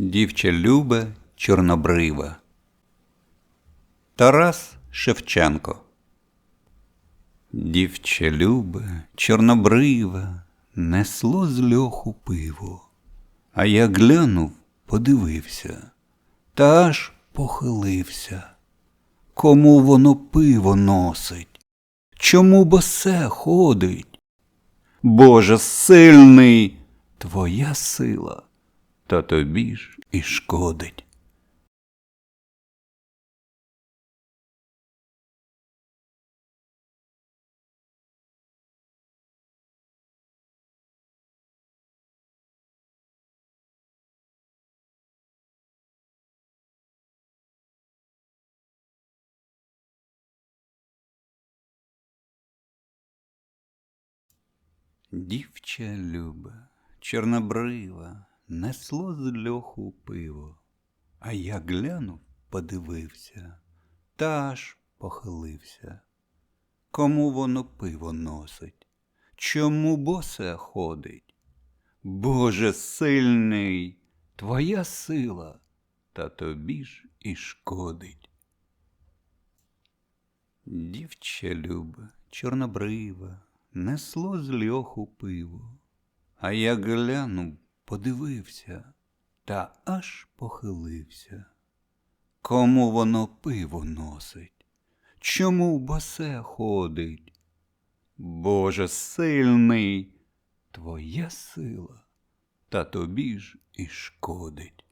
Дівча любе чорнобрива. Тарас Шевченко. Дівче любе, чорнобрива, несло з льоху пиво. А я глянув, подивився, та аж похилився. Кому воно пиво носить? Чому босе ходить? Боже сильний, твоя сила, та тобі ж і шкодить. Дівча любе, чорнобрива, несло з льоху пиво, а я глянув, подивився, та аж похилився. Кому воно пиво носить? Чому босе ходить? Боже сильний, твоя сила, та тобі ж і шкодить. Дівча любе, чорнобрива, несло з льоху пиво, а я глянув, подивився, та аж похилився. Кому воно пиво носить? Чому в басе ходить? Боже сильний, твоя сила, та тобі ж і шкодить.